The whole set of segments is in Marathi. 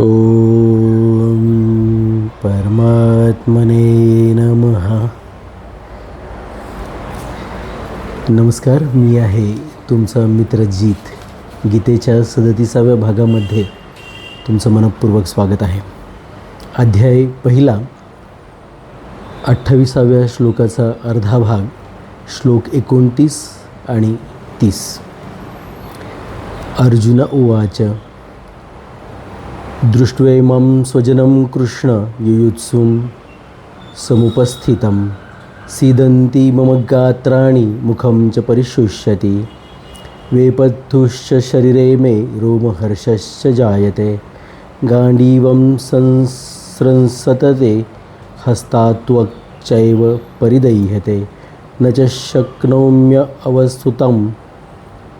ॐ परमात्मने नमः। नमस्कार मी आहे तुमचा मित्र जीत. गीतेच्या सदतीसाव्या भागामध्ये तुमचं मनपूर्वक स्वागत आहे. अध्याय पहिला अठ्ठावीसाव्या श्लोकाचा अर्धा भाग श्लोक एकोणतीस आणि तीस. अर्जुन उवाच दृष्ट्वैमं स्वजनं कृष्ण युयुत्सुं समुपस्थितं। सीदन्ति मम गात्राणि मुखं च परिशुष्यति। वेपत्थुश्च शरीरे मे रोमहर्षश्च जायते। गाण्डीवं संस्रंसतते हस्तात्वच्चैव परिदह्यते। न च शक्नोम्य अवस्तुतं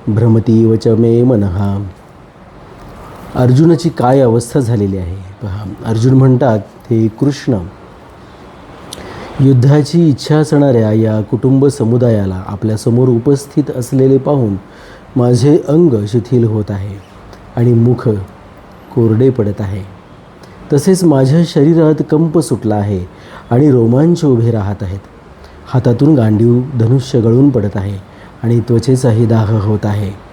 भ्रमतीव च मे मनः। अर्जुनाची काय अवस्था झालेली आहे? पहा अर्जुन म्हणतात हे कृष्ण युद्धाची इच्छा असणाऱ्या या कुटुंब समुदायाला आपल्यासमोर उपस्थित असलेले पाहून माझे अंग शिथिल होत आहे आणि मुख कोरडे पडत आहे. तसेच माझ्या शरीरात कंप सुटला आहे आणि रोमांच उभे राहत आहेत. हातातून गांडीव धनुष्य गळून पडत आहे आणि त्वचेचाही दाह होत आहे.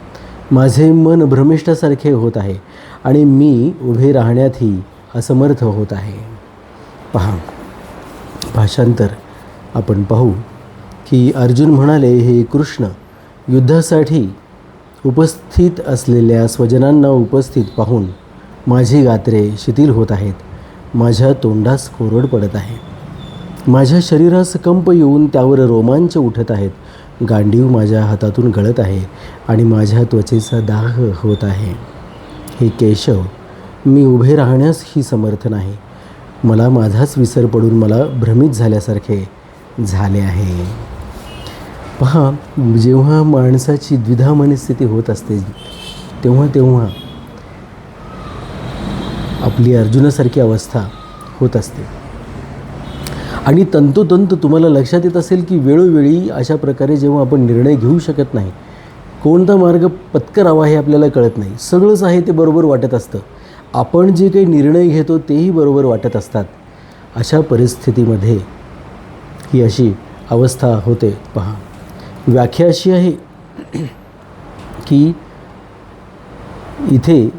माझे मन भ्रमिष्ठासारखे होत आहे आणि मी उभे राहण्यातही असमर्थ होत आहे. पहा भाषांतर. आपण पाहू की अर्जुन म्हणाले हे कृष्ण युद्धासाठी उपस्थित असलेल्या स्वजनांना उपस्थित पाहून माझी गात्रे शिथिल होत आहेत. माझ्या तोंडास कोरड पडत आहे. माझ्या शरीरास कंप येऊन त्यावर रोमांच उठत आहेत. गांडीव माझ्या हातातून गळत आहे आणि माझ्या त्वचेचा दाह होत आहे. हे केशव मी उभे राहण्यास ही समर्थ नाही. मला माझाच विसर पडून मला भ्रमित झाल्यासारखे झाले आहे. पहा जेव्हा माणसाची द्विधा मनस्थिती होत असते तेव्हा तेव्हा आपली अर्जुनासारखी अवस्था होत असते. आणि तंतोतंत तुम्हाला लक्षात येत असेल की वेळोवेळी अशा प्रकारे जेव्हा आपण निर्णय घेऊ शकत नाही कोणता मार्ग पत्करावा हे आपल्याला कळत नाही. सगळंच आहे ते बरोबर वाटत असतं. आपण जे काही निर्णय घेतो तेही बरोबर वाटत असतात. अशा परिस्थितीमध्ये ही अशी अवस्था होते. पहा. व्याख्या अशी आहे की इथे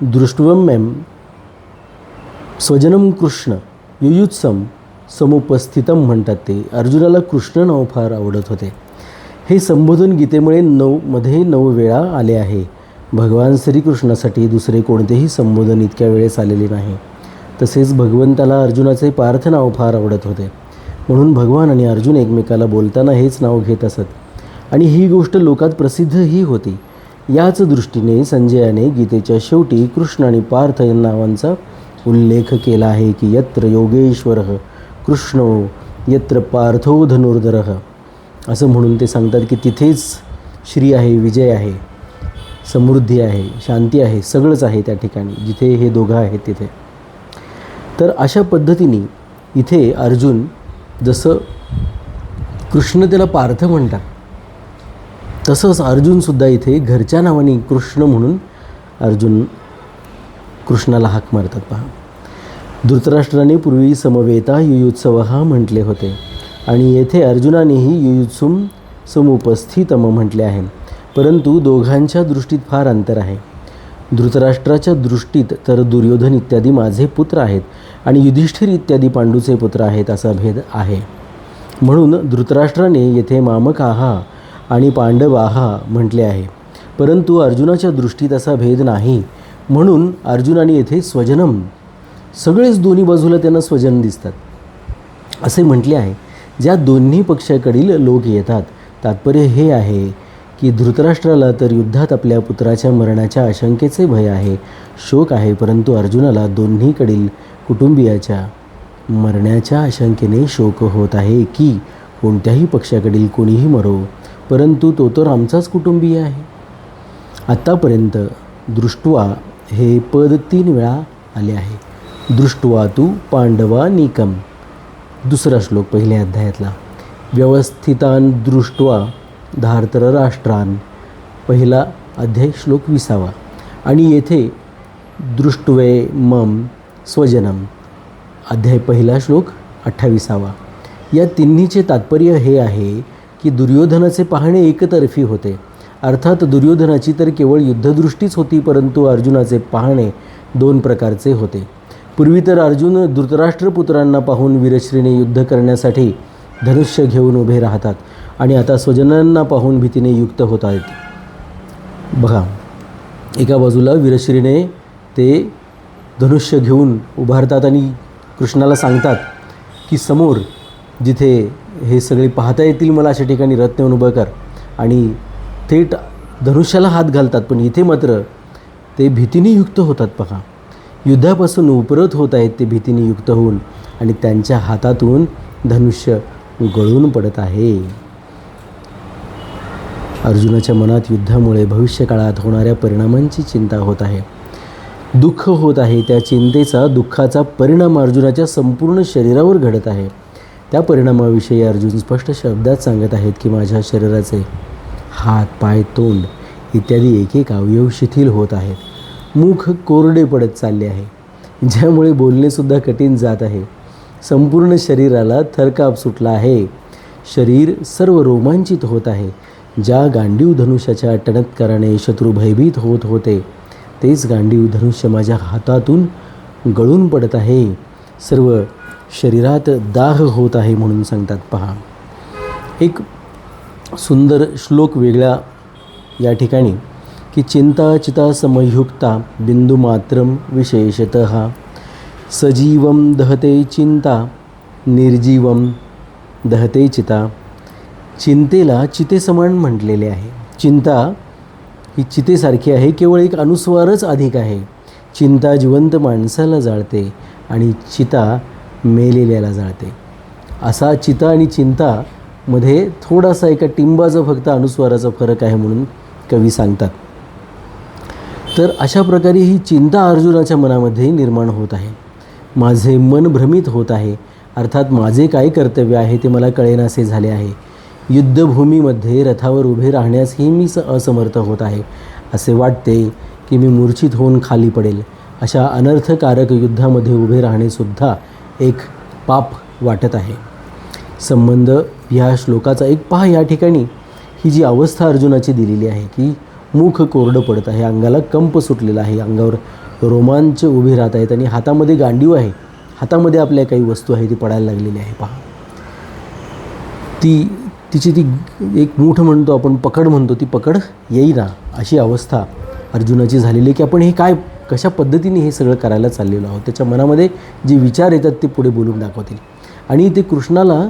दृष्टवम्यम स्वजनम कृष्ण युयुत्सम समुपस्थितम म्हणतात ते. अर्जुनाला कृष्ण नाव फार आवडत होते. हे संबोधन गीतेमुळे नऊ मध्ये नऊ वेळा आले आहे. भगवान श्रीकृष्णासाठी दुसरे कोणतेही संबोधन इतक्या वेळेस आलेले नाही. तसेच भगवंताला अर्जुनाचे पार्थ नाव फार आवडत होते. म्हणून भगवान आणि अर्जुन एकमेकाला बोलताना हेच नाव घेत असत. आणि ही गोष्ट लोकात प्रसिद्धही होती. याच दृष्टीने संजयाने गीतेच्या शेवटी कृष्ण आणि पार्थ या नावांचा उल्लेख केला आहे की यत्र योगेश्वर. कृष्णो यत्र पार्थो धनुर्धर. असं म्हणून ते सांगतात की तिथेच श्री आहे विजय आहे समृद्धी आहे शांती आहे सगळंच आहे त्या ठिकाणी जिथे हे दोघं आहेत तिथे. तर अशा पद्धतीने इथे अर्जुन जसं कृष्ण त्याला पार्थ म्हणतात तसंच अर्जुनसुद्धा इथे घरच्या नावाने कृष्ण म्हणून अर्जुन कृष्णाला हाक मारतात पहा. धृतराष्ट्राने पूर्वी समवेता युयुत्सव हा म्हटले होते. आणि येथे अर्जुनानेही युयुत्सुम समुपस्थितम म्हटले आहे. परंतु दोघांच्या दृष्टीत फार अंतर आहे. धृतराष्ट्राच्या दृष्टीत तर दुर्योधन इत्यादी माझे पुत्र आहेत आणि युधिष्ठिर इत्यादी पांडूचे पुत्र आहेत असा भेद आहे. म्हणून धृतराष्ट्राने येथे मामकाहा आणि पांडवाहा म्हटले आहे. परंतु अर्जुनाच्या दृष्टीत असा भेद नाही. म्हणून अर्जुनाने येथे स्वजनम सगळेच दोन्ही बाजूला त्यांना स्वजन दिसतात. असे म्हटले आहे ज्या दोन्ही पक्षाकडील लोक येतात तात्पर्य हे आहे की धृतराष्ट्राला तर युद्धात आपल्या पुत्राच्या मरणाच्या आशंकेचे भय आहे शोक आहे परंतु अर्जुनाला दोन्हीकडील कुटुंबियाच्या मरण्याच्या आशंकेने शोक होत आहे की कोणत्याही पक्षाकडील कोणीही मरो परंतु तो तर आमचाच कुटुंबीय आहे. आत्तापर्यंत दृष्ट्वा हे पद तीन वेळा आले आहे. दृष्ट्वा तू पांडवानिकम दुसरा श्लोक पहिल्या अध्यायातला. व्यवस्थितान दृष्ट्वा धार्तराष्ट्रान पहिला अध्याय श्लोक विसावा. आणि येथे दृष्टवे मम स्वजनम. अध्याय पहिला श्लोक अठ्ठावीसावा. या तिन्हीचे तात्पर्य हे आहे की दुर्योधनाचे पाहणे एकतर्फी होते. अर्थात दुर्योधनाची तर केवळ युद्धदृष्टीच होती परंतु अर्जुनाचे पाहणे दोन प्रकारचे होते. पूर्वी तर अर्जुन धृतराष्ट्रपुत्रांना पाहून वीरश्रीने युद्ध करण्यासाठी धनुष्य घेऊन उभे राहतात आणि आता स्वजनांना पाहून भीतीने युक्त होत आहेत. बघा एका बाजूला वीरश्रीने ते धनुष्य घेऊन उभारतात आणि कृष्णाला सांगतात की समोर जिथे हे सगळे पाहता येतील मला अशा ठिकाणी रत्न नेऊन उभं कर. आणि थेट धनुष्याला हात घालतात पण इथे मात्र ते भीतीने युक्त होतात बघा. युद्धापासून उपरत होत आहेत ते भीतीने युक्त होऊन आणि त्यांच्या हातातून धनुष्य गळून पडत आहे. अर्जुनाच्या मनात युद्धामुळे भविष्यकाळात होणाऱ्या परिणामांची चिंता होत आहे. दुःख होत आहे. त्या चिंतेचा दुःखाचा परिणाम अर्जुनाच्या संपूर्ण शरीरावर घडत आहे. त्या परिणामाविषयी अर्जुन स्पष्ट शब्दात सांगत आहेत की माझ्या शरीराचे हात पाय तोंड इत्यादी एक एक अवयव शिथिल होत आहेत. मुख कोरडे पडत चालले आहे. ज्यामुळे बोलणेसुद्धा कठीण जात आहे. संपूर्ण शरीराला थरकाप सुटला आहे. शरीर सर्व रोमांचित होत आहे. ज्या गांडीव धनुष्याच्या टणत्काराने शत्रू भयभीत होत होते तेच गांडीव धनुष्य माझ्या हातातून गळून पडत आहे. सर्व शरीरात दाह होत आहे म्हणून सांगतात पहा. एक सुंदर श्लोक वेगळा या ठिकाणी. की चिंता चिता समयुक्ता बिंदुमात्रम विशेषत। सजीवं दहते चिंता निर्जीवम दहते चिता। चिंतेला चितेसमान म्हटलेले आहे। चिंता ही चितेसारखी आहे केवळ एक अनुस्वारच अधिक आहे। चिंता जिवंत माणसाला जाळते आणि चिता मेलेल्याला जाळते। असा चिता आणि चिंता मध्ये थोडासा एका टिंबाचा फक्त अनुस्वाराचा फरक आहे म्हणून कवी सांगतात। तर अशा प्रकारे ही चिंता अर्जुनाच्या मनामध्ये निर्माण होत आहे. माझे मन भ्रमित होत आहे. अर्थात माझे काय कर्तव्य आहे ते मला कळेनासे झाले आहे. युद्धभूमीमध्ये रथावर उभे राहण्यासही मी स असमर्थ होत आहे. असे वाटते की मी मूर्छित होऊन खाली पडेल. अशा अनर्थकारक युद्धामध्ये उभे राहणेसुद्धा एक पाप वाटत आहे. संबंध ह्या श्लोकाचा एक पहा या ठिकाणी. ही जी अवस्था अर्जुनाची दिलेली आहे की मुख कोरडं पडत आहे. अंगाला कंप सुटलेला आहे. अंगावर रोमांच उभे राहत आहेत आणि हातामध्ये गांडीव आहे. हातामध्ये आपल्या काही वस्तू आहे ती पडायला लागलेली आहे. पहा. ती तिची ती एक मूठ म्हणतो आपण पकड म्हणतो ती पकड येईना अशी अवस्था अर्जुनाची झालेली आहे की आपण हे काय कशा पद्धतीने हे सगळं करायला चाललेलो आहोत? त्याच्या मनामध्ये जे विचार येतात ते पुढे बोलून दाखवतील. आणि ते कृष्णाला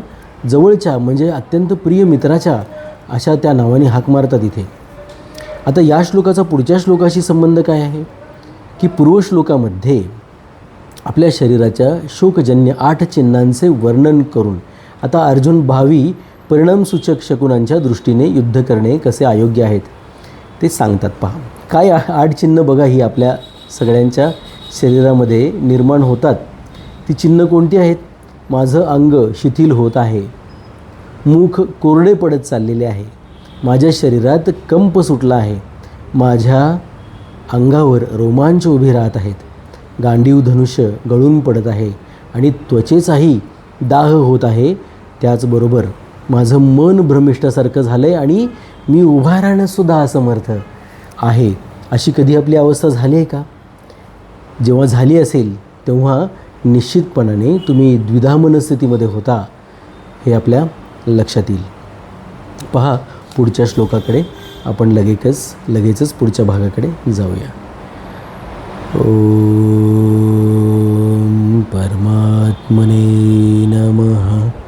जवळच्या म्हणजे अत्यंत प्रिय मित्राच्या अशा त्या नावाने हाक मारतात इथे. आता या श्लोकाचा पुढच्या श्लोकाशी संबंध काय आहे? की पूर्वश्लोकामध्ये आपल्या शरीराच्या शोकजन्य आठ चिन्हांचे वर्णन करून आता अर्जुन भावी परिणामसूचक शकुनांच्या दृष्टीने युद्ध करणे कसे अयोग्य आहेत ते सांगतात पहा. काय आठ चिन्ह बघा ही आपल्या सगळ्यांच्या शरीरामध्ये निर्माण होतात? ती चिन्ह कोणती आहेत? माझं अंग शिथिल होत आहे. मुख कोरडे पडत चाललेले आहे. माझ्या शरीरात कंप सुटला आहे. माझ्या अंगावर रोमांच उभे राहत आहेत. गांडीव धनुष्य गळून पडत आहे आणि त्वचेचाही दाह होत आहे. त्याचबरोबर माझं मन भ्रमिष्ठासारखं झालं आहे आणि मी उभा राहण्यासुद्धा असमर्थ आहे. अशी कधी आपली अवस्था झाली आहे का? जेव्हा झाली असेल तेव्हा निश्चितपणाने तुम्ही द्विधा मनस्थितीमध्ये होता हे आपल्या लक्षात येईल. पहा पुढच्या श्लोकाकडे आपण लगेचच लगेचच पुढच्या भागाकडे जाऊया. ओ परमात्मने नमः.